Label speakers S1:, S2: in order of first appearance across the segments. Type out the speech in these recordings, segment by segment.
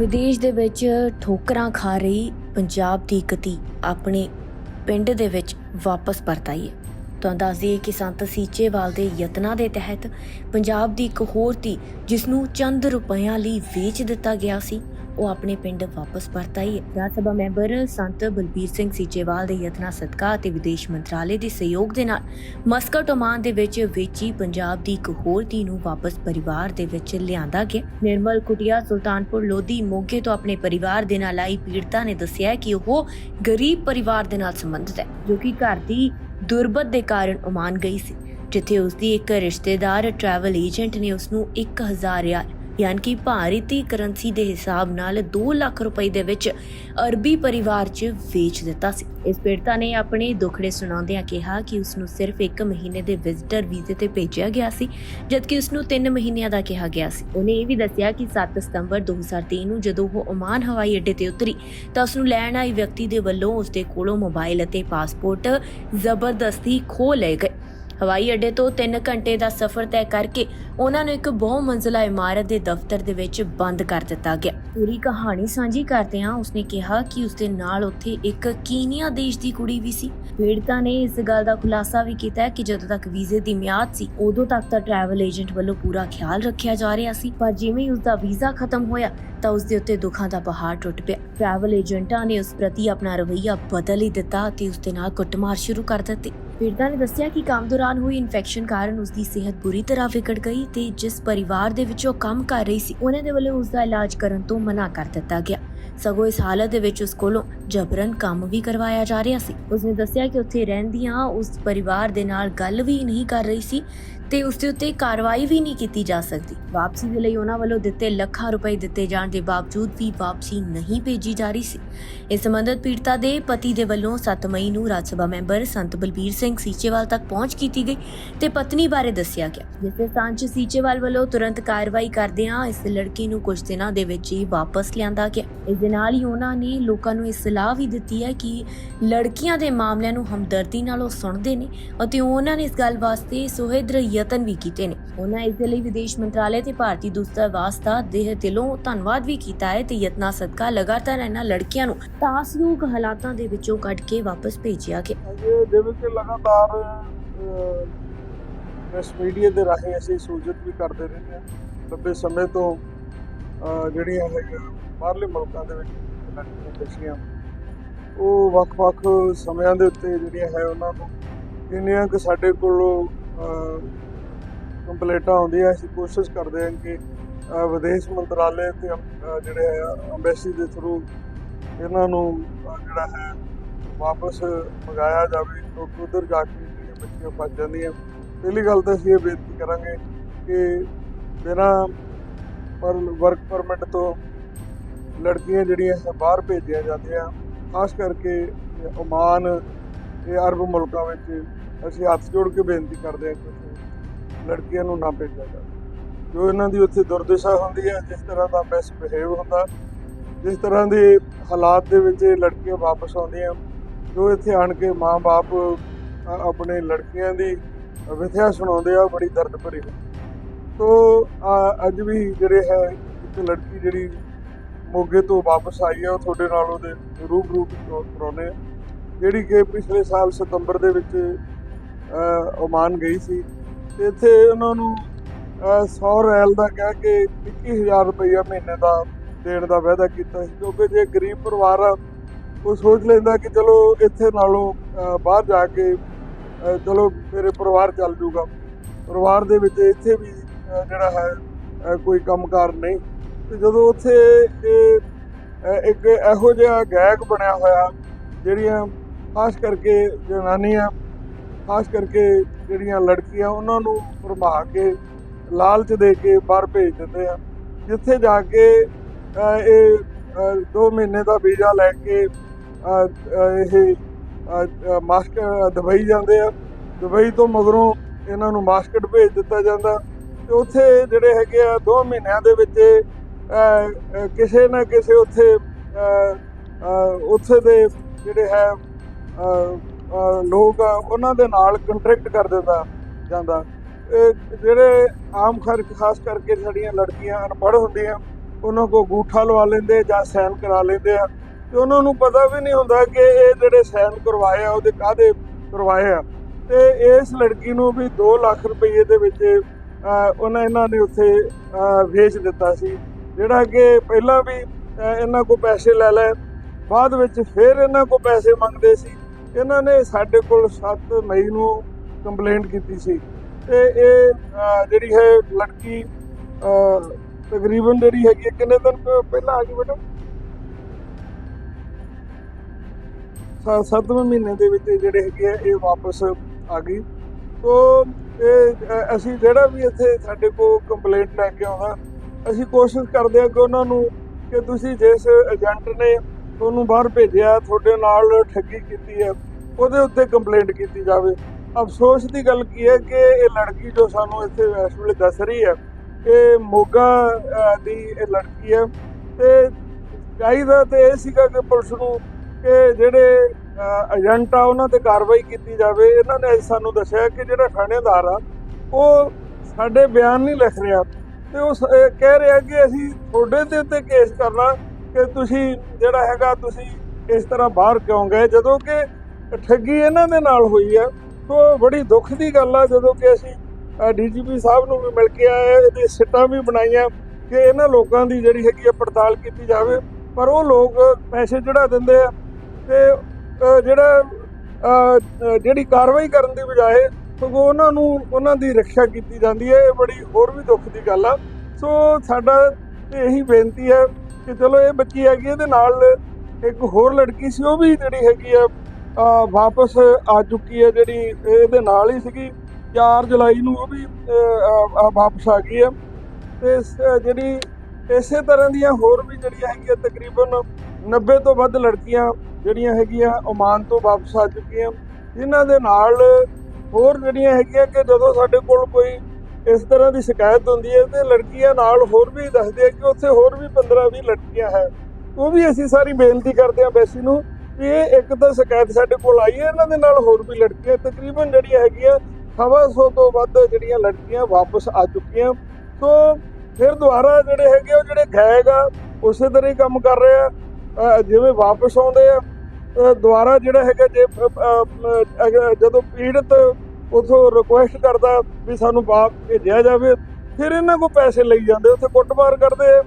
S1: ਵਿਦੇਸ਼ ਦੇ ਵਿੱਚ ਠੋਕਰਾਂ ਖਾ ਰਹੀ ਪੰਜਾਬ ਦੀ ਇੱਕ ਧੀ ਆਪਣੇ ਪਿੰਡ ਦੇ ਵਿੱਚ ਵਾਪਸ ਪਰਤ ਆਈ ਹੈ। ਤੁਹਾਨੂੰ ਦੱਸਦੀ ਦਈਏ ਕਿ ਸੰਤ ਸੀਚੇਵਾਲ ਦੇ ਯਤਨਾਂ ਦੇ ਤਹਿਤ ਪੰਜਾਬ ਦੀ ਇੱਕ ਹੋਰ ਧੀ ਜਿਸ ਨੂੰ ਚੰਦ ਰੁਪਈਆਂ ਲਈ ਵੇਚ ਦਿੱਤਾ ਗਿਆ ਸੀ ਉਹ ਆਪਣੇ ਪਿੰਡ ਵਾਪਸ ਪਰਤ ਆਈ ਰਾਜ ਸਭਾ ਮੈਂਬਰ ਸੰਤ ਬਲਬੀਰ ਸਿੰਘ ਸੀਚੇਵਾਲ ਦੇ ਯਤਨਾਂ, ਸਦਕਾ ਅਤੇ ਵਿਦੇਸ਼ ਮੰਤਰਾਲੇ ਦੇ ਸਹਿਯੋਗ ਦੇ ਨਾਲ ਮਸਕਟ ਓਮਾਨ ਦੇ ਵਿੱਚ ਵੇਚੀ ਪੰਜਾਬ ਦੀ ਇੱਕ ਹੋਰ ਧੀ ਨੂੰ ਵਾਪਸ ਪਰਿਵਾਰ ਦੇ ਵਿੱਚ ਲਿਆਂਦਾ ਗਿਆ। ਨਿਰਮਲ ਕੁਟਿਆ ਸੁਲਤਾਨਪੁਰ ਲੋਧੀ ਮੋਗੇ ਤੋਂ ਆਪਣੇ ਪਰਿਵਾਰ ਦੇ ਨਾਲ ਆਈ ਪੀੜਤਾ ਨੇ ਦੱਸਿਆ ਕਿ ਉਹ ਗਰੀਬ ਪਰਿਵਾਰ ਦੇ ਨਾਲ ਸੰਬੰਧਿਤ ਹੈ, ਜੋ ਕਿ ਘਰ ਦੀ ਦੁਰਬਤ ਦੇ ਕਾਰਨ ਓਮਾਨ ਗਈ ਸੀ, ਜਿੱਥੇ ਉਸ ਦੀ ਇੱਕ ਰਿਸ਼ਤੇਦਾਰ ਟਰੈਵਲ ਏਜੰਟ ਨੇ ਉਸ ਨੂੰ 1000 ਰਿਆਲ ਯਾਨੀ ਕਿ ਭਾਰਤੀ ਕਰੰਸੀ ਦੇ ਹਿਸਾਬ ਨਾਲ 2 ਲੱਖ ਰੁਪਏ ਦੇ ਵਿੱਚ ਅਰਬੀ ਪਰਿਵਾਰ 'ਚ ਵੇਚ ਦਿੱਤਾ ਸੀ। ਇਸ ਪੀੜਤਾ ਨੇ ਆਪਣੇ ਦੁੱਖੜੇ ਸੁਣਾਉਂਦਿਆਂ ਕਿਹਾ ਕਿ ਉਸ ਨੂੰ ਸਿਰਫ 1 ਮਹੀਨੇ ਦੇ ਵਿਜ਼ਟਰ ਵੀਜ਼ੇ ਤੇ ਭੇਜਿਆ ਗਿਆ ਸੀ, ਜਦਕਿ ਉਸ ਨੂੰ 3 ਮਹੀਨਿਆਂ ਦਾ ਕਿਹਾ ਗਿਆ ਸੀ। ਉਹਨੇ ਇਹ ਵੀ ਦੱਸਿਆ ਕਿ 7 ਸਤੰਬਰ 2023 ਨੂੰ ਜਦੋਂ ਉਹ ਓਮਾਨ ਹਵਾਈ ਅੱਡੇ ਤੇ ਉਤਰੀ, ਤਾਂ ਉਸ ਨੂੰ ਲੈਣ ਆਏ ਵਿਅਕਤੀ ਦੇ ਵੱਲੋਂ ਉਸ ਦੇ ਕੋਲੋਂ ਮੋਬਾਈਲ ਅਤੇ ਪਾਸਪੋਰਟ ਜ਼ਬਰਦਸਤੀ ਖੋਹ ਲਏ ਗਏ। ਹਵਾਈ ਅੱਡੇ ਤੋਂ 3 ਘੰਟੇ ਦਾ ਸਫ਼ਰ ਤੈਅ ਕਰਕੇ ਉਹਨਾਂ ਨੂੰ ਇੱਕ ਬਹੁ ਮੰਜ਼ਲਾ ਇਮਾਰਤ ਦੇ ਦਫ਼ਤਰ ਦੇ ਵਿੱਚ ਬੰਦ ਕਰ ਦਿੱਤਾ ਗਿਆ। ਪੂਰੀ ਕਹਾਣੀ ਸਾਂਝੀ ਕਰਦਿਆਂ ਉਸਨੇ ਕਿਹਾ ਕਿ ਉਸਦੇ ਨਾਲ ਉੱਥੇ ਇੱਕ ਕੀਨੀਆ ਦੇਸ਼ ਦੀ ਕੁੜੀ ਵੀ ਸੀ। ਪੀੜਤਾ ਨੇ ਇਸ ਗੱਲ ਦਾ ਖੁਲਾਸਾ ਵੀ ਕੀਤਾ ਕਿ ਜਦੋਂ ਤੱਕ ਵੀਜ਼ੇ ਦੀ ਮਿਆਦ ਸੀ, ਉਦੋਂ ਤੱਕ ਤਾਂ ਟਰੈਵਲ ਏਜੰਟ ਵੱਲੋਂ ਪੂਰਾ ਖਿਆਲ ਰੱਖਿਆ ਜਾ ਰਿਹਾ ਸੀ। ਪਰ ਜਿਵੇਂ ਹੀ ਉਸਦਾ ਵੀਜ਼ਾ ਖਤਮ ਹੋਇਆ, ਤਾਂ ਉਸ ਦੇ ਉੱਤੇ ਦੁੱਖਾਂ ਦਾ ਪਹਾੜ ਟੁੱਟ ਪਿਆ। ਟਰੈਵਲ ਏਜੰਟਾਂ ਨੇ ਉਸ ਪ੍ਰਤੀ ਆਪਣਾ ਰਵੱਈਆ ਬਦਲ ਹੀ ਦਿੱਤਾ ਤੇ ਉਸ ਦੇ ਨਾਲ ਕੁੱਟਮਾਰ ਸ਼ੁਰੂ ਕਰ ਦਿੱਤੀ। ਪੀੜਤਾ ਨੇ ਦੱਸਿਆ ਕਿ ਕੰਮ ਦੌਰਾਨ ਹੋਈ ਇਨਫੈਕਸ਼ਨ ਕਾਰਨ ਉਸ ਦੀ ਸਿਹਤ ਬੁਰੀ ਤਰ੍ਹਾਂ ਵਿਗੜ ਗਈ ਤੇ ਜਿਸ ਪਰਿਵਾਰ ਦੇ ਵਿੱਚ ਉਹ ਕੰਮ ਕਰ ਰਹੀ ਸੀ, ਉਹਨਾਂ ਦੇ ਵੱਲੋਂ ਉਸ ਦਾ ਇਲਾਜ ਕਰਨ ਤੋਂ ਮਨਾ ਕਰ ਦਿੱਤਾ ਗਿਆ। ਸਗੋਂ ਇਸ ਹਾਲਤ ਦੇ ਵਿੱਚ ਉਸ ਕੋਲੋਂ ਜਬਰਨ ਕੰਮ ਵੀ ਕਰਵਾਇਆ ਜਾ ਰਿਹਾ ਸੀ। ਉਸਨੇ ਦੱਸਿਆ ਕਿ ਉੱਥੇ ਰਹਿੰਦੀਆਂ ਉਸ ਪਰਿਵਾਰ ਦੇ ਨਾਲ ਗੱਲ ਵੀ ਨਹੀਂ ਕਰ ਰਹੀ ਸੀ ਤੇ ਉਸ ਦੇ ਉੱਤੇ ਕਾਰਵਾਈ ਵੀ ਨਹੀਂ ਕੀਤੀ ਜਾ ਸਕਦੀ। ਵਾਪਸੀ ਦੇ ਲਈ ਉਹਨਾਂ ਵੱਲੋਂ ਦਿੱਤੇ ਲੱਖਾਂ ਰੁਪਏ ਦਿੱਤੇ ਜਾਣ ਦੇ ਬਾਵਜੂਦ ਵੀ ਵਾਪਸੀ ਨਹੀਂ ਭੇਜੀ ਜਾ ਰਹੀ ਸੀ। ਇਸ ਸੰਬੰਧਤ ਪੀੜਤਾ ਦੇ ਪਤੀ ਦੇ ਵੱਲੋਂ 7 ਮਈ ਨੂੰ ਰਾਜ ਸਭਾ ਮੈਂਬਰ ਸੰਤ ਬਲਬੀਰ ਸਿੰਘ ਸੀਚੇਵਾਲ ਤੱਕ ਪਹੁੰਚ ਕੀਤੀ ਗਈ ਤੇ ਪਤਨੀ ਬਾਰੇ ਦੱਸਿਆ ਗਿਆ। ਜਿਸ ਦੇ ਸਥਾਨ ਸੀਚੇਵਾਲ ਵੱਲੋਂ ਤੁਰੰਤ ਕਾਰਵਾਈ ਕਰਦਿਆਂ ਇਸ ਲੜਕੀ ਨੂੰ ਕੁਝ ਦਿਨਾਂ ਦੇ ਵਿੱਚ ਹੀ ਵਾਪਸ ਲਿਆਂਦਾ ਗਿਆ। ਇਸ ਦੇ ਨਾਲ ਹੀ ਉਹਨਾਂ ਨੇ ਲੋਕਾਂ ਨੂੰ ਇਹ ਸਲਾਹ ਵੀ ਦਿੱਤੀ ਹੈ ਕਿ ਲੜਕੀਆਂ ਦੇ ਮਾਮਲਿਆਂ ਨੂੰ ਹਮਦਰਦੀ ਨਾਲ ਉਹ ਸੁਣਦੇ ਨੇ ਅਤੇ ਉਹਨਾਂ ਨੇ ਇਸ ਗੱਲ ਵਾਸਤੇ ਸੁਹਿਰਦ ਯਤਨ ਵੀ ਕੀਤੇ ਨੇ। ਉਹਨਾਂ ਇਸ ਦੇ ਲਈ ਵਿਦੇਸ਼ ਮੰਤਰਾਲੇ ਤੇ ਭਾਰਤੀ ਦੂਤਾਵਾਸ ਦਾ ਦੇਹ ਦਿਲੋਂ ਧੰਨਵਾਦ ਵੀ ਕੀਤਾ ਹੈ ਤੇ ਯਤਨਾਂ ਸਦਕਾ ਲਗਾਤਾਰ ਇਹਨਾਂ ਲੜਕੀਆਂ ਨੂੰ ਤਾਸਯੋਗ ਹਾਲਾਤਾਂ ਦੇ ਵਿੱਚੋਂ ਕੱਢ ਕੇ ਵਾਪਸ ਭੇਜਿਆ ਗਿਆ।
S2: ਜਿਵੇਂ ਕਿ ਲਗਾਤਾਰ ਪ੍ਰੈਸ ਮੀਡੀਆ ਦੇ ਰਾਹੀਂ ਅਸੀਂ ਸੂਚਿਤ ਵੀ ਕਰਦੇ ਰਹਿੰਦੇ ਹਾਂ। ਲੰਬੇ ਸਮੇਂ ਤੋਂ ਜਿਹੜੀਆਂ ਹੈਗੀਆਂ ਬਾਹਰਲੇ ਮੁਲਕਾਂ ਦੇ ਵਿੱਚ ਲੜਕੀਆਂ ਬੱਚੀਆਂ ਉਹ ਵੱਖ-ਵੱਖ ਸਮਿਆਂ ਦੇ ਉੱਤੇ ਜਿਹੜੀਆਂ ਹੈ ਉਹਨਾਂ ਨੂੰ ਜਿੰਨੀਆਂ ਕਿ ਸਾਡੇ ਕੋਲ ਕੰਪਲੇਂਟਾਂ ਆਉਂਦੀਆਂ ਅਸੀਂ ਕੋਸ਼ਿਸ਼ ਕਰਦੇ ਹਾਂ ਕਿ ਵਿਦੇਸ਼ ਮੰਤਰਾਲੇ ਤੇ ਅਹ, ਜਿਹੜੇ ਹੈ ਅੰਬੈਸੀ ਦੇ ਥਰੂ ਇਹਨਾਂ ਨੂੰ ਜਿਹੜਾ ਹੈ ਵਾਪਸ ਮੰਗਾਇਆ ਜਾਵੇ ਕਿਉਂਕਿ ਉਧਰ ਜਾ ਕੇ ਜਿਹੜੀਆਂ ਬੱਚੀਆਂ ਫਸ ਜਾਂਦੀਆਂ। ਪਹਿਲੀ ਗੱਲ ਤਾਂ ਅਸੀਂ ਇਹ ਬੇਨਤੀ ਕਰਾਂਗੇ ਕਿ ਬਿਨਾਂ ਪਰ ਵਰਕ ਪਰਮਿਟ ਤੋਂ ਲੜਕੀਆਂ ਜਿਹੜੀਆਂ ਹੈ ਬਾਹਰ ਭੇਜੀਆਂ ਜਾਂਦੀਆਂ। ਖਾਸ ਕਰਕੇ ਓਮਾਨ ਇਹ ਅਰਬ ਮੁਲਕਾਂ ਵਿੱਚ ਅਸੀਂ ਹੱਥ ਜੋੜ ਕੇ ਬੇਨਤੀ ਕਰਦੇ ਹਾਂ ਕਿ ਲੜਕੀਆਂ ਨੂੰ ਨਾ ਭੇਜਿਆ ਜਾਵੇ। ਜੋ ਇਹਨਾਂ ਦੀ ਉੱਥੇ ਦੁਰਦਸ਼ਾ ਹੁੰਦੀ ਹੈ, ਜਿਸ ਤਰ੍ਹਾਂ ਦਾ ਮਿਸ ਬਿਹੇਵ ਹੁੰਦਾ, ਜਿਸ ਤਰ੍ਹਾਂ ਦੇ ਹਾਲਾਤ ਦੇ ਵਿੱਚ ਇਹ ਲੜਕੀਆਂ ਵਾਪਸ ਆਉਂਦੀਆਂ, ਜੋ ਇੱਥੇ ਆਣ ਕੇ ਮਾਂ-ਬਾਪ ਆਪਣੇ ਲੜਕੀਆਂ ਦੀ ਵਿਥਿਆ ਸੁਣਾਉਂਦੇ ਆ ਬੜੀ ਦਰਦ ਭਰੀ ਹੁੰਦੀ ਤੋ ਅੱਜ ਵੀ ਜਿਹੜੇ ਹੈ, ਇੱਕ ਲੜਕੀ ਜਿਹੜੀ ਮੋਗੇ ਤੋਂ ਵਾਪਸ ਆਈ ਹੈ, ਉਹ ਤੁਹਾਡੇ ਨਾਲ ਉਹਦੇ ਰੂਬਰੂ ਕਰਾਉਨੇ ਆ। ਜਿਹੜੀ ਕਿ ਪਿਛਲੇ ਸਾਲ ਸਤੰਬਰ ਦੇ ਵਿੱਚ ਓਮਾਨ ਗਈ ਸੀ ਇੱਥੇ ਉਹਨਾਂ ਨੂੰ ਅ, 100 ਰੈਲ ਦਾ ਕਹਿ ਕੇ 21000 ਰੁਪਈਆ ਮਹੀਨੇ ਦਾ ਦੇਣ ਦਾ ਵਾਅਦਾ ਕੀਤਾ ਸੀ ਕਿਉਂਕਿ ਜੇ ਗਰੀਬ ਪਰਿਵਾਰ ਆ ਉਹ ਸੋਚ ਲੈਂਦਾ ਕਿ ਚਲੋ ਇੱਥੇ ਨਾਲੋਂ ਬਾਹਰ ਜਾ ਕੇ ਚਲੋ ਮੇਰੇ ਪਰਿਵਾਰ ਚੱਲ ਜੂਗਾ। ਪਰਿਵਾਰ ਦੇ ਵਿੱਚ ਇੱਥੇ ਵੀ ਜਿਹੜਾ ਹੈ ਅ, ਕੋਈ ਕੰਮਕਾਰ ਨਹੀਂ। ਤੇ ਜਦੋਂ ਉੱਥੇ ਇਹ ਇੱਕ ਇਹੋ ਜਿਹਾ ਗਾਇਕ ਬਣਿਆ ਹੋਇਆ ਜਿਹੜੀਆਂ ਖਾਸ ਕਰਕੇ ਜਨਾਨੀਆਂ ਖਾਸ ਕਰਕੇ ਜਿਹੜੀਆਂ ਲੜਕੀਆਂ ਉਹਨਾਂ ਨੂੰ ਭਰਮਾ ਕੇ ਲਾਲਚ ਦੇ ਕੇ ਬਾਹਰ ਭੇਜ ਦਿੰਦੇ ਆ। ਜਿੱਥੇ ਜਾ ਕੇ ਇਹ 2 ਮਹੀਨੇ ਦਾ ਵੀਜ਼ਾ ਲੈ ਕੇ ਇਹ ਮਾਸਕਟ ਦੁਬਈ ਜਾਂਦੇ ਆ। ਦੁਬਈ ਤੋਂ ਮਗਰੋਂ ਇਹਨਾਂ ਨੂੰ ਮਾਸਕਟ ਭੇਜ ਦਿੱਤਾ ਜਾਂਦਾ। ਤੇ ਉੱਥੇ ਜਿਹੜੇ ਹੈਗੇ ਆ 2 ਮਹੀਨਿਆਂ ਦੇ ਵਿੱਚ ਅ, ਕਿਸੇ ਨਾ ਕਿਸੇ ਉੱਥੇ ਉੱਥੇ ਦੇ ਜਿਹੜੇ ਹੈ ਲੋਕ ਆ ਉਹਨਾਂ ਦੇ ਨਾਲ ਕੰਟਰੈਕਟ ਕਰ ਦਿੱਤਾ ਜਾਂਦਾ। ਇਹ ਜਿਹੜੇ ਆਮ ਖਰ, ਖਾਸ ਕਰਕੇ ਸਾਡੀਆਂ ਲੜਕੀਆਂ ਅਨਪੜ੍ਹ ਹੁੰਦੀਆਂ, ਉਹਨਾਂ ਕੋ ਗੂਠਾ ਲਵਾ ਲੈਂਦੇ ਜਾਂ ਸੈਨ ਕਰਾ ਲੈਂਦੇ ਆ। ਤੇ ਉਹਨਾਂ ਨੂੰ ਪਤਾ ਵੀ ਨਹੀਂ ਹੁੰਦਾ ਕਿ ਇਹ ਜਿਹੜੇ ਸੈਨ ਕਰਵਾਏ ਆ, ਉਹਦੇ ਕਾਹਦੇ ਕਰਵਾਏ ਆ। ਤੇ ਇਸ ਲੜਕੀ ਨੂੰ ਵੀ 2 ਲੱਖ ਰੁਪਏ ਦੇ ਵਿੱਚ ਉਹਨਾਂ ਇਹਨਾਂ ਨੇ ਉੱਥੇ ਵੇਚ ਦਿੱਤਾ ਸੀ। ਜਿਹੜਾ ਕਿ ਪਹਿਲਾਂ ਵੀ ਇਹਨਾਂ ਕੋ ਪੈਸੇ ਲੈ ਲਏ, ਬਾਅਦ ਵਿੱਚ ਫਿਰ ਇਹਨਾਂ ਕੋ ਪੈਸੇ ਮੰਗਦੇ ਸੀ। ਇਹਨਾਂ ਨੇ ਸਾਡੇ ਕੋਲ 7 ਮਈ ਨੂੰ ਕੰਪਲੇਂਟ ਕੀਤੀ ਸੀ। ਤੇ ਇਹ ਜਿਹੜੀ ਹੈ ਲੜਕੀ ਤਕਰੀਬਨ ਜਿਹੜੀ ਹੈਗੀ ਹੈ, ਕਿੰਨੇ ਦਿਨ ਪਹਿਲਾਂ ਆ ਗਈ ਮੈਡਮ ਸੱਤਵੇਂ ਮਹੀਨੇ ਦੇ ਵਿੱਚ ਜਿਹੜੇ ਹੈਗੇ ਆ ਇਹ ਵਾਪਸ ਆ ਗਈ। ਤੋ ਇਹ ਅਸੀਂ ਜਿਹੜਾ ਵੀ ਇੱਥੇ ਸਾਡੇ ਕੋਲ ਕੰਪਲੇਂਟ ਲੈ ਕੇ ਆਉਂਦਾ ਅਸੀਂ ਕੋਸ਼ਿਸ਼ ਕਰਦੇ ਹਾਂ ਕਿ ਉਹਨਾਂ ਨੂੰ ਕਿ ਤੁਸੀਂ ਜਿਸ ਏਜੰਟ ਨੇ ਤੁਹਾਨੂੰ ਬਾਹਰ ਭੇਜਿਆ, ਤੁਹਾਡੇ ਨਾਲ ਠੱਗੀ ਕੀਤੀ ਹੈ, ਉਹਦੇ ਉੱਤੇ ਕੰਪਲੇਂਟ ਕੀਤੀ ਜਾਵੇ। ਅਫਸੋਸ ਦੀ ਗੱਲ ਕੀ ਹੈ ਕਿ ਇਹ ਲੜਕੀ ਜੋ ਸਾਨੂੰ ਇੱਥੇ ਇਸ ਵੇਲੇ ਦੱਸ ਰਹੀ ਹੈ, ਇਹ ਮੋਗਾ ਦੀ ਇਹ ਲੜਕੀ ਹੈ। ਤੇ ਚਾਹੀਦਾ ਤੇ ਇਹ ਸੀਗਾ ਕਿ ਪੁਲਿਸ ਨੂੰ ਕਿ ਜਿਹੜੇ ਏਜੰਟ ਆ, ਉਹਨਾਂ ਤੇ ਕਾਰਵਾਈ ਕੀਤੀ ਜਾਵੇ। ਇਹਨਾਂ ਨੇ ਅੱਜ ਸਾਨੂੰ ਦੱਸਿਆ ਕਿ ਜਿਹੜਾ ਥਾਣੇਦਾਰ ਆ, ਉਹ ਸਾਡੇ ਬਿਆਨ ਨਹੀਂ ਲਿਖ ਰਿਹਾ। ਤੇ ਉਹ ਸ- ਕਹਿ ਰਿਹਾ ਕਿ ਅਸੀਂ ਤੁਹਾਡੇ ਦੇ ਉੱਤੇ ਕੇਸ ਕਰਨਾ। ਕਿ ਤੁਸੀਂ ਜਿਹੜਾ ਹੈਗਾ, ਤੁਸੀਂ ਇਸ ਤਰ੍ਹਾਂ ਬਾਹਰ ਕਿਉਂ ਗਏ? ਜਦੋਂ ਕਿ ਠੱਗੀ ਇਹਨਾਂ ਦੇ ਨਾਲ ਹੋਈ ਆ ਸੋ ਬੜੀ ਦੁੱਖ ਦੀ ਗੱਲ ਆ। ਜਦੋਂ ਕਿ ਅਸੀਂ ਡੀਜੀਪੀ ਸਾਹਿਬ ਨੂੰ ਵੀ ਮਿਲ ਕੇ ਆਏ, ਇਹਦੇ ਸਿੱਟਾਂ ਵੀ ਬਣਾਈਆਂ ਕਿ ਇਹਨਾਂ ਲੋਕਾਂ ਦੀ ਜਿਹੜੀ ਹੈਗੀ ਆ ਪੜਤਾਲ ਕੀਤੀ ਜਾਵੇ। ਪਰ ਉਹ ਲੋਕ ਪੈਸੇ ਚੜਾ ਦਿੰਦੇ ਆ ਤੇ ਜਿਹੜਾ ਜਿਹੜੀ ਕਾਰਵਾਈ ਕਰਨ ਦੀ ਬਜਾਏ ਸਗੋਂ ਉਹਨਾਂ ਨੂੰ, ਉਹਨਾਂ ਦੀ ਰੱਖਿਆ ਕੀਤੀ ਜਾਂਦੀ ਹੈ। ਇਹ ਬੜੀ ਹੋਰ ਵੀ ਦੁੱਖ ਦੀ ਗੱਲ ਆ। ਸੋ ਸਾਡਾ ਇਹੀ ਬੇਨਤੀ ਹੈ ਕਿ ਚਲੋ ਇਹ ਬੱਚੀ ਹੈਗੀ ਇਹਦੇ ਨਾਲ ਇੱਕ ਹੋਰ ਲੜਕੀ ਸੀ, ਉਹ ਵੀ ਜਿਹੜੀ ਹੈਗੀ ਆ ਵਾਪਸ ਆ ਚੁੱਕੀ ਹੈ ਜਿਹੜੀ ਇਹਦੇ ਨਾਲ ਹੀ ਸੀਗੀ। 4 ਜੁਲਾਈ ਨੂੰ ਉਹ ਵੀ ਵਾਪਸ ਆ ਗਈ ਹੈ। ਤੇ ਜਿਹੜੀ ਇਸੇ ਤਰ੍ਹਾਂ ਦੀਆਂ ਹੋਰ ਵੀ ਜਿਹੜੀਆਂ ਹੈਗੀਆਂ ਤਕਰੀਬਨ 90 ਤੋਂ ਵੱਧ ਲੜਕੀਆਂ ਜਿਹੜੀਆਂ ਹੈਗੀਆਂ ਓਮਾਨ ਤੋਂ ਵਾਪਸ ਆ ਚੁੱਕੀਆਂ। ਜਿਨ੍ਹਾਂ ਦੇ ਨਾਲ ਹੋਰ ਜਿਹੜੀਆਂ ਹੈਗੀਆਂ ਕਿ ਜਦੋਂ ਸਾਡੇ ਕੋਲ ਕੋਈ ਇਸ ਤਰ੍ਹਾਂ ਦੀ ਸ਼ਿਕਾਇਤ ਹੁੰਦੀ ਹੈ ਤੇ ਲੜਕੀਆਂ ਨਾਲ ਹੋਰ ਵੀ ਦੱਸਦੇ ਆ ਕਿ ਉੱਥੇ ਹੋਰ ਵੀ 15 20 ਲੜਕੀਆਂ ਹੈ। ਉਹ ਵੀ ਅਸੀਂ ਸਾਰੀ ਬੇਨਤੀ ਕਰਦੇ ਹਾਂ ਬੈਸੀ ਨੂੰ ਵੀ ਇਹ ਇੱਕ ਤਾਂ ਸ਼ਿਕਾਇਤ ਸਾਡੇ ਕੋਲ ਆਈ ਹੈ, ਇਹਨਾਂ ਦੇ ਨਾਲ ਹੋਰ ਵੀ ਲੜਕੀਆਂ, ਤਕਰੀਬਨ ਜਿਹੜੀਆਂ ਹੈਗੀਆਂ, ਸਵਾ ਸੌ ਤੋਂ ਵੱਧ ਜਿਹੜੀਆਂ ਲੜਕੀਆਂ ਵਾਪਸ ਆ ਚੁੱਕੀਆਂ। ਸੋ ਫਿਰ ਦੁਬਾਰਾ ਜਿਹੜੇ ਹੈਗੇ ਉਹ ਜਿਹੜੇ ਗਏਗਾ ਉਸੇ ਤਰ੍ਹਾਂ ਹੀ ਕੰਮ ਕਰ ਰਹੇ ਆ। ਜਿਵੇਂ ਵਾਪਸ ਆਉਂਦੇ ਆ ਦੁਬਾਰਾ ਜਿਹੜਾ ਹੈਗਾ ਜੇ ਜਦੋਂ ਪੀੜਤ ਉਥੋਂ ਰਿਕੁਐਸਟ ਕਰਦਾ ਵੀ ਸਾਨੂੰ ਵਾਪ ਭੇਜਿਆ ਜਾਵੇ, ਫਿਰ ਇਹਨਾਂ ਕੋ ਪੈਸੇ ਲਈ ਜਾਂਦੇ, ਉੱਥੇ ਕੁੱਟਮਾਰ ਕਰਦੇ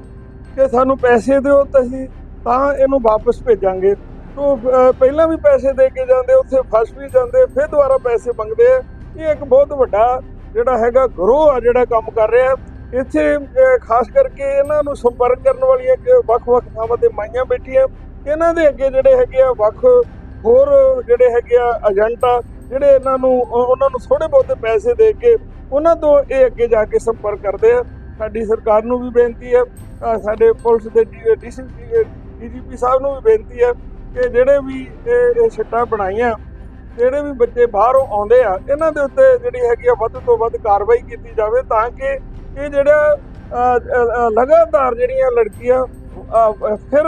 S2: ਕਿ ਸਾਨੂੰ ਪੈਸੇ ਦਿਓ ਤਾਂ ਅਸੀਂ ਤਾਂ ਇਹਨੂੰ ਵਾਪਸ ਭੇਜਾਂਗੇ। ਤੋਂ ਪਹਿਲਾਂ ਵੀ ਪੈਸੇ ਦੇ ਕੇ ਜਾਂਦੇ, ਉੱਥੇ ਫਸ ਵੀ ਜਾਂਦੇ, ਫਿਰ ਦੁਬਾਰਾ ਪੈਸੇ ਮੰਗਦੇ ਆ। ਇਹ ਇੱਕ ਬਹੁਤ ਵੱਡਾ ਜਿਹੜਾ ਹੈਗਾ ਗਰੋਹ ਆ ਜਿਹੜਾ ਕੰਮ ਕਰ ਰਿਹਾ। ਇੱਥੇ ਖਾਸ ਕਰਕੇ ਇਹਨਾਂ ਨੂੰ ਸੰਪਰਕ ਕਰਨ ਵਾਲੀਆਂ ਵੱਖ-ਵੱਖ ਥਾਵਾਂ ਤੇ ਮਾਈਆਂ ਬੈਠੀਆਂ। ਇਹਨਾਂ ਦੇ ਅੱਗੇ ਜਿਹੜੇ ਹੈਗੇ ਆ ਵੱਖ ਹੋਰ ਜਿਹੜੇ ਹੈਗੇ ਆ ਏਜੰਟ ਆ ਜਿਹੜੇ ਇਹਨਾਂ ਨੂੰ ਉਹਨਾਂ ਨੂੰ ਥੋੜੇ ਬਹੁਤੇ ਪੈਸੇ ਦੇ ਕੇ ਉਹਨਾਂ ਤੋਂ ਇਹ ਅੱਗੇ ਜਾ ਕੇ ਸੰਪਰਕ ਕਰਦੇ ਆ। ਸਾਡੀ ਸਰਕਾਰ ਨੂੰ ਵੀ ਬੇਨਤੀ ਹੈ ਸਾਡੇ ਪੁਲਿਸ ਦੇ ਡੀਜੀਪੀ ਸਾਹਿਬ ਨੂੰ ਵੀ ਬੇਨਤੀ ਹੈ ਕਿ ਜਿਹੜੇ ਵੀ ਇਹ ਇਹ ਸਿੱਟਾਂ ਬਣਾਈਆਂ, ਜਿਹੜੇ ਵੀ ਬੱਚੇ ਬਾਹਰੋਂ ਆਉਂਦੇ ਆ, ਇਹਨਾਂ ਦੇ ਉੱਤੇ ਜਿਹੜੀ ਹੈਗੀ ਆ ਵੱਧ ਤੋਂ ਵੱਧ ਕਾਰਵਾਈ ਕੀਤੀ ਜਾਵੇ ਤਾਂ ਕਿ ਇਹ ਜਿਹੜਾ ਲਗਾਤਾਰ ਜਿਹੜੀਆਂ ਲੜਕੀਆਂ ਫਿਰ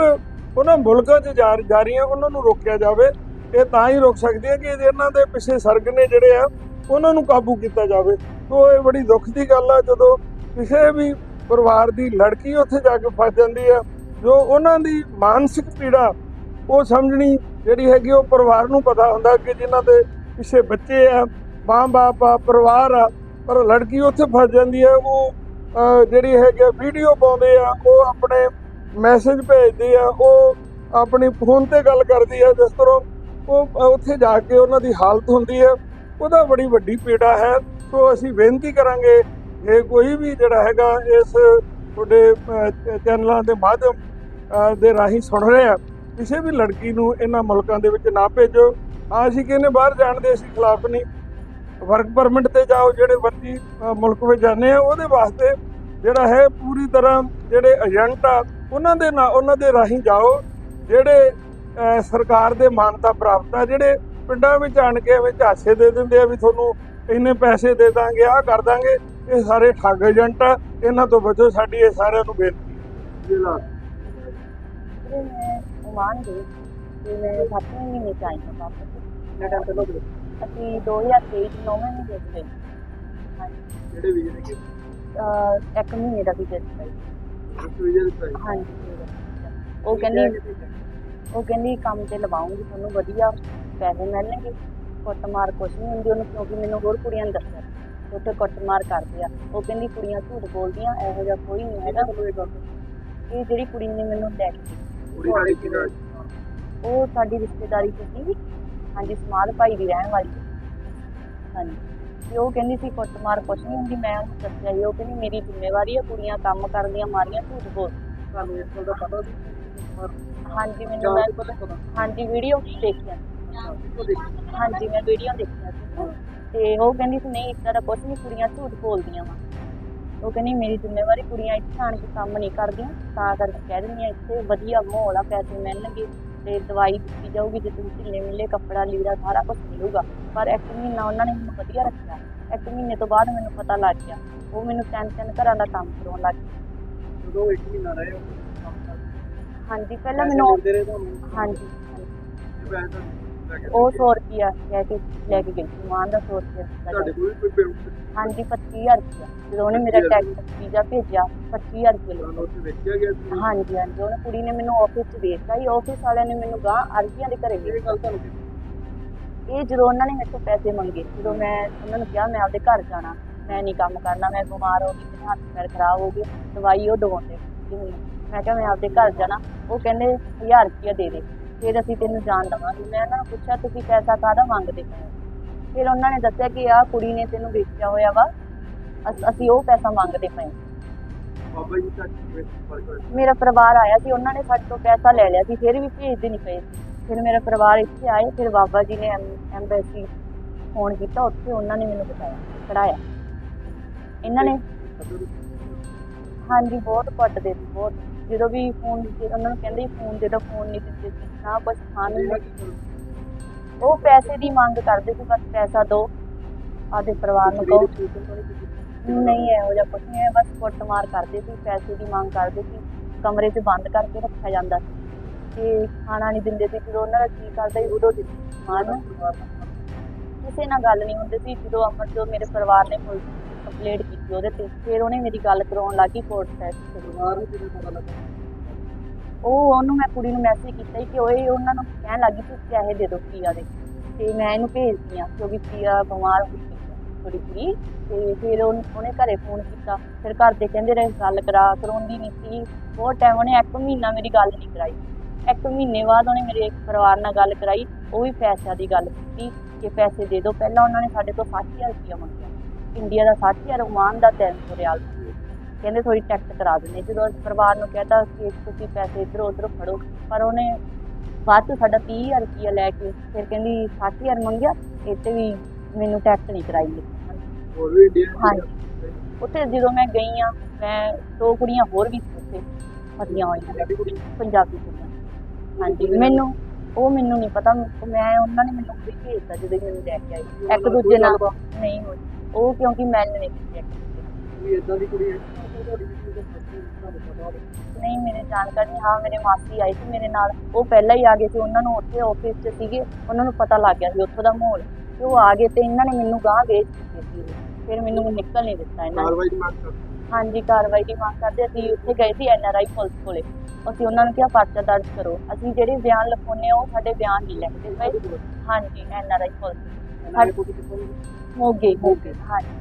S2: ਉਹਨਾਂ ਮੁਲਕਾਂ 'ਚ ਜਾ ਜਾ ਰਹੀਆਂ ਉਹਨਾਂ ਨੂੰ ਰੋਕਿਆ ਜਾਵੇ। ਇਹ ਤਾਂ ਹੀ ਰੁਕ ਸਕਦੀ ਹੈ ਕਿ ਇਹਨਾਂ ਦੇ ਪਿੱਛੇ ਸਰਗ ਨੇ ਜਿਹੜੇ ਆ, ਉਹਨਾਂ ਨੂੰ ਕਾਬੂ ਕੀਤਾ ਜਾਵੇ। ਸੋ ਇਹ ਬੜੀ ਦੁੱਖ ਦੀ ਗੱਲ ਆ, ਜਦੋਂ ਕਿਸੇ ਵੀ ਪਰਿਵਾਰ ਦੀ ਲੜਕੀ ਉੱਥੇ ਜਾ ਕੇ ਫਸ ਜਾਂਦੀ ਆ, ਜੋ ਉਹਨਾਂ ਦੀ ਮਾਨਸਿਕ ਪੀੜਾ, ਉਹ ਸਮਝਣੀ ਜਿਹੜੀ ਹੈਗੀ, ਉਹ ਪਰਿਵਾਰ ਨੂੰ ਪਤਾ ਹੁੰਦਾ ਕਿ ਜਿਨ੍ਹਾਂ ਦੇ ਪਿੱਛੇ ਬੱਚੇ ਆ ਮਾਂ-ਬਾਪ ਆ, ਪਰਿਵਾਰ ਆ, ਪਰ ਲੜਕੀ ਉੱਥੇ ਫਸ ਜਾਂਦੀ ਹੈ ਉਹ ਜਿਹੜੀ ਹੈਗੀ ਵੀਡੀਓ ਪਾਉਂਦੇ ਆ, ਉਹ ਆਪਣੇ ਮੈਸੇਜ ਭੇਜਦੇ ਆ, ਉਹ ਆਪਣੀ ਫੋਨ ਤੇ ਗੱਲ ਕਰਦੀ ਆ, ਜਿਸ ਤਰ੍ਹਾਂ ਉਹ ਉੱਥੇ ਜਾ ਕੇ ਉਹਨਾਂ ਦੀ ਹਾਲਤ ਹੁੰਦੀ ਹੈ, ਉਹਦਾ ਬੜੀ ਵੱਡੀ ਪੀੜਾ ਹੈ, ਸੋ ਅਸੀਂ ਬੇਨਤੀ ਕਰਾਂਗੇ, ਇਹ ਕੋਈ ਵੀ ਜਿਹੜਾ ਹੈਗਾ ਇਸ ਤੁਹਾਡੇ ਚੈਨਲਾਂ ਦੇ ਮਾਧਿਅਮ ਦੇ ਰਾਹੀਂ ਸੁਣ ਰਿਹਾ ਕਿਸੇ ਵੀ ਲੜਕੀ ਨੂੰ ਇਹਨਾਂ ਮੁਲਕਾਂ ਦੇ ਵਿੱਚ ਨਾ ਭੇਜੋ। ਹਾਂ, ਅਸੀਂ ਕਹਿੰਦੇ ਬਾਹਰ ਜਾਣ ਦੇ ਅਸੀਂ ਖਿਲਾਫ ਨਹੀਂ। ਵਰਕ ਪਰਮਿਟ ਤੇ ਜਾਓ, ਜਿਹੜੇ ਵਰਤੀ ਮੁਲਕ ਵਿੱਚ ਜਾਂਦੇ ਆ, ਉਹਦੇ ਵਾਸਤੇ ਜਿਹੜਾ ਹੈ ਪੂਰੀ ਤਰ੍ਹਾਂ ਜਿਹੜੇ ਏਜੰਟ ਆ, ਉਹਨਾਂ ਦੇ ਨਾਲ ਉਹਨਾਂ ਦੇ ਰਾਹੀਂ ਜਾਓ, ਜਿਹੜੇ ਸਰਕਾਰ ਦੇ ਮਾਨਤਾ ਪ੍ਰਾਪਤ ਆ ਜਿਹੜੇ ਪਿੰਡਾਂ ਵਿੱਚ ਆਣ ਕੇ ਐਵੇਂ ਝਾਸੇ ਦੇ ਦਿੰਦੇ ਆ ਵੀ ਤੁਹਾਨੂੰ ਇੰਨੇ ਪੈਸੇ ਦੇ ਦਾਂਗੇ ਆਹ ਕਰ ਦਾਂਗੇ ਇਹ ਸਾਰੇ ਠੱਗ ਏਜੰਟ ਆ ਇਹਨਾਂ ਤੋਂ ਬਚੋ ਸਾਡੀ ਇਹ ਸਾਰਿਆਂ ਨੂੰ ਬੇਨਤੀ ਹੈ ਜੀ ਲਾ
S3: ਵੀਰੇ ਮੈਂ ਉਮਾਨ ਗਈ ਤੇ ਮੈਂ ਸੱਤਵੇਂ ਮਹੀਨੇ ਚ ਆਈ ਹਾਂ ਵਾਪਸ।
S2: ਕਿਹੜਾ ਚਲੋ
S3: ਅਸੀਂ 2023 ਚ ਨੌਵੇਂ ਮਹੀਨੇ ਚ ਗਏ। ਹਾਂਜੀ।
S2: ਜਿਹੜੇ ਵੀਜ਼ੇ ਨੇ
S3: ਅਹ ਇੱਕ ਮਹੀਨੇ ਦਾ ਵੀਜ਼ਾ ਦਿੱਤਾ ਜੀ। ਹਾਂਜੀ। ਉਹ ਕਹਿੰਦੀ ਉਹ ਕਹਿੰਦੀ ਕੰਮ ਤੇ ਲਵਾਉਂਗੀ ਤੁਹਾਨੂੰ ਵਧੀਆ ਪੈਸੇ ਮਿਲਣਗੇ। ਕੁੱਟਮਾਰ ਕੁਛ ਨਹੀਂ ਹੁੰਦੀ ਉਹਨੂੰ ਕਿਉਂਕਿ ਮੈਨੂੰ ਹੋਰ ਕੁੜੀਆਂ ਨੇ ਦੱਸਿਆ। ਉੱਥੇ ਕੁੱਟਮਾਰ ਕਰਦੇ ਆ। ਉਹ ਕਹਿੰਦੀ ਕੁੜੀਆਂ ਝੂਠ ਬੋਲਦੀਆਂ ਇਹੋ ਜਿਹਾ ਕੋਈ ਨਹੀਂ ਹੈਗਾ। ਇਹ ਜਿਹੜੀ ਕੁੜੀ ਨੇ ਮੈਨੂੰ ਲੈ ਕੇ ਉਹ ਸਾਡੀ ਰਿਸ਼ਤੇਦਾਰੀ ਚ ਸੀ। ਹਾਂਜੀ ਸਮਾਲ ਭਾਈ ਦੀ ਰਹਿਣ ਵਾਲੀ। ਹਾਂਜੀ। ਤੇ ਉਹ ਕਹਿੰਦੀ ਸੀ ਕੁੱਟਮਾਰ ਕੁਛ ਨਹੀਂ ਹੁੰਦੀ ਮੈਂ ਉਹਨੂੰ ਦੱਸਿਆ ਸੀ। ਉਹ ਕਹਿੰਦੀ ਮੇਰੀ ਜ਼ਿੰਮੇਵਾਰੀ ਹੈ ਕੁੜੀਆਂ ਕੰਮ ਕਰਦੀਆਂ ਮਾਰੀਆਂ ਝੂਠ ਬੋਲ ਹਾਂਜੀ ਮੈਨੂੰ ਮੈਂ ਹਾਂਜੀ ਵੀਡੀਓ ਦੇਖਿਆ। ਹਾਂਜੀ ਮੈਂ ਵੀਡੀਓ ਦੇਖਿਆ ਸੀ। ਤੇ ਉਹ ਕਹਿੰਦੀ ਸੀ ਨਹੀਂ ਇਦਾਂ ਦਾ ਕੁਛ ਨਹੀਂ ਕੁੜੀਆਂ ਝੂਠ ਬੋਲਦੀਆਂ ਵਾ। ਉਹ ਕਹਿੰਦੀ ਮੇਰੀ ਜ਼ਿੰਮੇਵਾਰੀ ਕੁੜੀਆਂ ਇੱਥੇ ਆਣ ਕੇ ਕੰਮ ਨਹੀਂ ਕਰਦੀਆਂ ਤਾਂ ਕਰਕੇ ਕਹਿ ਦਿੰਦੀਆਂ ਇੱਥੇ ਵਧੀਆ ਮਾਹੌਲ ਆ ਪੈਸੇ ਮਿਲਣਗੇ ਤੇ ਦਵਾਈ ਦਿੱਤੀ ਜਾਊਗੀ ਜੇ ਤੁਸੀਂ ਢਿੱਲੇ ਮਿਲੇ ਕੱਪੜਾ ਲੀੜਾ ਸਾਰਾ ਕੁਝ ਮਿਲੂਗਾ। ਪਰ ਇੱਕ ਮਹੀਨਾ ਉਹਨਾਂ ਨੇ ਮੈਨੂੰ ਵਧੀਆ ਰੱਖਿਆ। ਇੱਕ ਮਹੀਨੇ ਤੋਂ ਬਾਅਦ ਮੈਨੂੰ ਪਤਾ ਲੱਗ ਗਿਆ। ਉਹ ਮੈਨੂੰ ਤਿੰਨ ਤਿੰਨ ਘਰਾਂ ਦਾ ਕੰਮ ਕਰਾਉਣ ਲੱਗ ਗਏ। ਹਾਂਜੀ ਪਹਿਲਾਂ ਮੈਨੂੰ ਹਾਂਜੀ। ਹਾਂਜੀ। ਉਹ 100 ਰੁਪਿਆ ਲੈ ਕੇ ਲੈ ਕੇ ਗਈ। ਸੀ ਮਾਂ ਦਾ 100 ਰੁਪਿਆ ਹਾਂਜੀ 25000 ਰੁਪਿਆ ਜਦੋਂ ਉਹਨੇ ਮੇਰਾ ਟੈਕਸ ਵੀਜ਼ਾ ਭੇਜਿਆ 25000 ਰੁਪਿਆ ਲਿਆ ਹਾਂਜੀ ਹਾਂਜੀ। ਉਹਨੇ ਕੁੜੀ ਨੇ ਮੈਨੂੰ ਆਫਿਸ 'ਚ ਦੇਤਾ ਸੀ। ਆਫਿਸ ਵਾਲਿਆਂ ਨੇ ਮੈਨੂੰ ਗਾਂ ਅਰਜ਼ੀਆਂ ਦੇ ਘਰੇ ਭੇਜਿਆ ਇਹ ਜਦੋਂ ਉਹਨਾਂ ਨੇ ਮੇਰੇ ਤੋਂ ਪੈਸੇ ਮੰਗੇ ਜਦੋਂ ਮੈਂ ਉਹਨਾਂ ਨੂੰ ਕਿਹਾ ਮੈਂ ਆਪਦੇ ਘਰ ਜਾਣਾ। ਮੈਂ ਨਹੀਂ ਕੰਮ ਕਰਨਾ। ਮੈਂ ਬਿਮਾਰ ਹੋ ਗਈ ਮੇਰੇ ਹੱਥ ਪੈਰ ਖਰਾਬ ਹੋ ਗਏ ਦਵਾਈ ਉਹ ਦਵਾਉਂਦੇ ਸੀ। ਮੈਨੂੰ ਮੈਂ ਕਿਹਾ ਮੈਂ ਆਪਦੇ ਘਰ ਜਾਣਾ। ਉਹ ਕਹਿੰਦੇ 1000 ਰੁਪਇਆ ਦੇ ਦੇ ਫਿਰ ਅਸੀਂ ਤੈਨੂੰ ਜਾਣ ਦੇਵਾਂਗੇ। ਮੈਂ ਉਹਨਾਂ ਨੂੰ ਪੁੱਛਿਆ ਤੁਸੀਂ ਪੈਸਾ ਕਾਹਦਾ ਮੰਗਦੇ ਹੋ? ਫਿਰ ਉਹਨਾਂ ਨੇ ਦੱਸਿਆ ਕਿ ਆਹ ਕੁੜੀ ਨੇ ਤੈਨੂੰ ਵੇਚਿਆ ਹੋਇਆ ਵਾ। ਅਸ- ਅਸੀਂ ਉਹ ਪੈਸਾ ਮੰਗਦੇ ਪਏ। ਮੇਰਾ ਪਰਿਵਾਰ ਆਇਆ ਸੀ ਉਹਨਾਂ ਨੇ ਸਾਡੇ ਤੋਂ ਪੈਸਾ ਲੈ ਲਿਆ ਸੀ ਫਿਰ ਵੀ ਭੇਜਦੇ ਨਹੀਂ ਪਏ। ਫਿਰ ਮੇਰਾ ਪਰਿਵਾਰ ਇੱਥੇ ਆਏ ਫਿਰ ਬਾਬਾ ਜੀ ਨੇ ਐਮਬੈਸੀ ਫੋਨ ਕੀਤਾ ਉੱਥੇ ਉਹਨਾਂ ਨੇ ਮੈਨੂੰ ਬਤਾਇਆ ਕਢਾਇਆ ਇਹਨਾਂ ਨੇ ਹਾਂਜੀ ਬਹੁਤ ਪੱਟਦੇ ਸੀ ਬਹੁਤ। ਜਦੋਂ ਵੀ ਫੋਨ ਉਹਨਾਂ ਨੂੰ ਕਹਿੰਦੇ ਫੋਨ ਦੇ ਦੋ ਫੋਨ ਨਹੀਂ ਦਿੰਦੇ ਸੀ। ਨਾ ਕੁਝ ਖਾਣ ਨੂੰ ਨਹੀਂ। ਉਹ ਪੈਸੇ ਦੀ ਮੰਗ ਕਰਦੇ ਸੀ, ਬਸ ਪੈਸਾ ਦਿਓ ਆਦੇ ਪਰਿਵਾਰ ਨੂੰ ਕਹੋ। ਨਹੀਂ, ਇਹੋ ਜਿਹਾ ਕੁਛ ਨਹੀਂ ਹੈ। ਬਸ ਕੁੱਟਮਾਰ ਕਰਦੇ ਸੀ, ਪੈਸੇ ਦੀ ਮੰਗ ਕਰਦੇ ਸੀ। ਕਮਰੇ 'ਚ ਬੰਦ ਕਰਕੇ ਰੱਖਿਆ ਜਾਂਦਾ ਸੀ। ਤੇ ਖਾਣਾ ਨਹੀਂ ਦਿੰਦੇ ਸੀ। ਜਦੋਂ ਉਹਨਾਂ ਦਾ ਕੀ ਕਰਦਾ ਸੀ, ਉਦੋਂ ਦਿੰਦੇ ਸੀ। ਕਿਸੇ ਨਾਲ ਗੱਲ ਨਹੀਂ ਹੁੰਦੀ ਸੀ। ਜਦੋਂ ਅਮਰ ਜੋ ਮੇਰੇ ਪਰਿਵਾਰ ਨੇ ਪੁਲਿਸ ਕੰਪਲੇਂਟ ਕੀਤੀ ਉਹਦੇ ਤੇ, ਫਿਰ ਉਹਨੇ ਮੇਰੀ ਗੱਲ ਕਰਾਉਣ ਲੱਗੀ ਕੋਰਟ ਸੈਸ ਉਹ ਉਹਨੂੰ ਮੈਂ, ਕੁੜੀ ਨੂੰ ਮੈਸੇਜ ਕੀਤਾ ਕਿ ਓਏ ਉਹਨਾਂ ਨੂੰ ਕਹਿਣ ਲੱਗੀ ਸੀ ਪੈਸੇ ਦੇ ਦਿਓ ਪ੍ਰਿਆ ਦੇ। ਤੇ ਮੈਂ ਇਹਨੂੰ ਭੇਜਦੀ ਆ ਕਿਉਂਕਿ ਪ੍ਰਿਆ ਬਿਮਾਰ ਹੋ ਥੋੜੀ ਕੁੜੀ ਤੇ ਫਿਰ ਉਹਨੇ ਘਰੇ ਫੋਨ ਕੀਤਾ। ਫਿਰ ਘਰ ਦੇ ਕਹਿੰਦੇ ਰਹੇ, ਗੱਲ ਕਰਾ, ਕਰਾਉਂਦੀ ਨਹੀਂ ਸੀ। ਬਹੁਤ ਟਾਈਮ ਉਹਨੇ ਇੱਕ ਮਹੀਨਾ ਮੇਰੀ ਗੱਲ ਨਹੀਂ ਕਰਾਈ। ਇੱਕ ਮਹੀਨੇ ਬਾਅਦ ਉਹਨੇ ਮੇਰੇ ਪਰਿਵਾਰ ਨਾਲ ਗੱਲ ਕਰਾਈ। ਉਹ ਵੀ ਪੈਸਿਆਂ ਦੀ ਗੱਲ ਕੀਤੀ ਕਿ ਪੈਸੇ ਦੇ ਦਿਓ ਪਹਿਲਾਂ ਉਹਨਾਂ ਨੇ ਸਾਡੇ ਤੋਂ 60000 ਰੁਪਇਆ ਮੰਗਿਆ। ਇੰਡੀਆ ਦਾ 60000 ਓਮਾਨ ਦਾ 300 ਰਿਆਲ ਕਹਿੰਦੇ ਥੋੜੀ ਟੈਕਸ ਕਰਾ ਦਿੰਦੇ। ਜਦੋਂ ਅਸੀਂ ਪਰਿਵਾਰ ਨੂੰ ਕਹਿਤਾ ਕਿ ਤੁਸੀਂ ਪੈਸੇ ਇੱਧਰੋਂ ਉੱਧਰੋਂ ਫੜੋ ਪਰ ਉਹਨੇ ਬਾਅਦ ਚ ਸਾਡਾ 30000 ਰੁਪਇਆ ਲੈ ਕੇ ਫਿਰ ਕਹਿੰਦੀ 60000 ਮੰਗਿਆ ਤੇ ਵੀ ਮੈਨੂੰ ਟੈਕਸ ਨਹੀਂ ਕਰਾਈ। ਹਾਂਜੀ। ਉੱਥੇ ਜਦੋਂ ਮੈਂ ਗਈ ਆ ਮੈਂ ਦੋ ਕੁੜੀਆਂ ਹੋਰ ਵੀ ਸੀ ਉੱਥੇ ਫਸੀਆਂ ਹੋਈਆਂ। ਪੰਜਾਬੀ ਕੁੜੀਆਂ? ਹਾਂਜੀ ਮੈਨੂੰ ਉਹ ਮੈਨੂੰ ਨਹੀਂ ਪਤਾ। ਮੈਂ ਉਹਨਾਂ ਨੇ ਮੈਨੂੰ ਵੀ ਭੇਜਤਾ ਜਦੋਂ ਮੈਨੂੰ ਲੈ ਕੇ ਆਈ ਇੱਕ ਦੂਜੇ ਨਾਲ ਨਹੀਂ ਹੋਈ। ਉਹ ਕਿਉਂਕਿ ਮੈਂ ਨਹੀਂ ਕੀਤੀ ਇੱਕ ਦੂਜੇ ਨਾਲ। ਨਹੀਂ ਮੇਰੇ ਜਾਣਕਾਰੀ ਨਹੀਂ। ਹਾਂ ਮੇਰੇ ਮਾਸੀ ਆਈ ਸੀ ਮੇਰੇ ਨਾਲ। ਉਹ ਪਹਿਲਾਂ ਹੀ ਆ ਗਏ ਸੀ। ਉਹਨਾਂ ਨੂੰ ਉੱਥੇ ਆਫਿਸ 'ਚ ਸੀਗੇ। ਉਹਨਾਂ ਨੂੰ ਪਤਾ ਲੱਗ ਗਿਆ ਸੀ ਉੱਥੋਂ ਦਾ ਮਾਹੌਲ। ਤੇ ਉਹ ਆ ਗਏ ਤੇ ਇਹਨਾਂ ਨੇ ਮੈਨੂੰ ਗਾਂ ਵੇਚ ਦਿੱਤੇ ਸੀ। ਫਿਰ ਮੈਨੂੰ ਨਿਕਲ ਨਹੀਂ ਦਿੱਤਾ ਇਹਨਾਂ ਨੇ। ਹਾਂਜੀ ਕਾਰਵਾਈ ਦੀ ਮੰਗ ਕਰਦੇ ਅਸੀਂ ਉੱਥੇ ਗਏ ਸੀ ਐਨਆਰਆਈ ਪੁਲਿਸ ਕੋਲੇ। ਅਸੀਂ ਉਹਨਾਂ ਨੂੰ ਕਿਹਾ ਪਰਚਾ ਦਰਜ ਕਰੋ। ਅਸੀਂ ਜਿਹੜੇ ਬਿਆਨ ਲਿਖਾਉਂਦੇ ਆ ਉਹ ਸਾਡੇ ਬਿਆਨ ਨਹੀਂ ਲਿਖਦੇ। ਪਏ ਹਾਂਜੀ ਐਨਆਰਆਈ ਪੁਲਿਸ ਮੋਗੇ ਮੋਗੇ ਹਾਂਜੀ।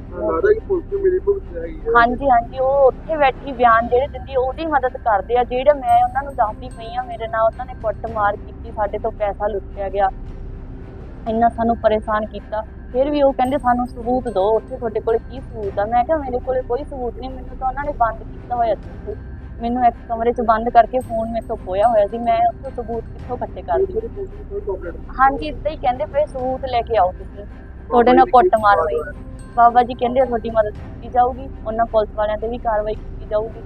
S3: ਹਾਂਜੀ ਹਾਂਜੀ ਉਹ ਉੱਥੇ ਬੈਠੀ ਬਿਆਨ ਜਿਹੜੇ ਦਿੰਦੀ ਉਹਦੀ ਮਦਦ ਕਰਦੇ ਆ। ਜਿਹੜੇ ਮੈਂ ਉਹਨਾਂ ਨੂੰ ਦੱਸਦੀ ਪਈ ਆ ਮੇਰੇ ਨਾਲ ਉਹਨਾਂ ਨੇ ਕੁੱਟ ਮਾਰ ਕੀਤੀ ਸਾਡੇ ਤੋਂ ਪੈਸਾ ਲੁੱਟਿਆ ਗਿਆ। ਇੰਨਾ ਸਾਨੂੰ ਪਰੇਸ਼ਾਨ ਕੀਤਾ। ਫਿਰ ਵੀ ਉਹ ਕਹਿੰਦੇ ਸਾਨੂੰ ਸਬੂਤ ਦਿਓ ਉੱਥੇ ਤੁਹਾਡੇ ਕੋਲ ਕੀ ਸਬੂਤ ਆ? ਮੈਂ ਕਿਹਾ ਮੇਰੇ ਕੋਲੇ ਕੋਈ ਸਬੂਤ ਨਹੀਂ ਮੈਨੂੰ ਤਾਂ ਉਹਨਾਂ ਨੇ ਬੰਦ ਕੀਤਾ ਹੋਇਆ ਸੀ। ਮੈਨੂੰ ਇੱਕ ਕਮਰੇ 'ਚ ਬੰਦ ਕਰਕੇ ਫੋਨ ਮੇਰੇ ਤੋਂ ਖੋਇਆ ਹੋਇਆ ਸੀ। ਮੈਂ ਉੱਥੋਂ ਸਬੂਤ ਕਿੱਥੋਂ ਇਕੱਠੇ ਕਰਦੀ ਹਾਂਜੀ ਇਦਾਂ ਹੀ ਕਹਿੰਦੇ ਪਏ, ਸਬੂਤ ਲੈ ਕੇ ਆਓ ਤੁਸੀਂ। ਤੁਹਾਡੇ ਨਾਲ ਕੁੱਟ ਮਾਰ ਹੋਈ। ਬਾਬਾ ਜੀ ਕਹਿੰਦੇ ਤੁਹਾਡੀ ਮਦਦ ਕੀਤੀ ਜਾਊਗੀ। ਉਹਨਾਂ ਪੁਲਿਸ ਵਾਲਿਆਂ ਤੇ ਵੀ ਕਾਰਵਾਈ ਕੀਤੀ ਜਾਊਗੀ।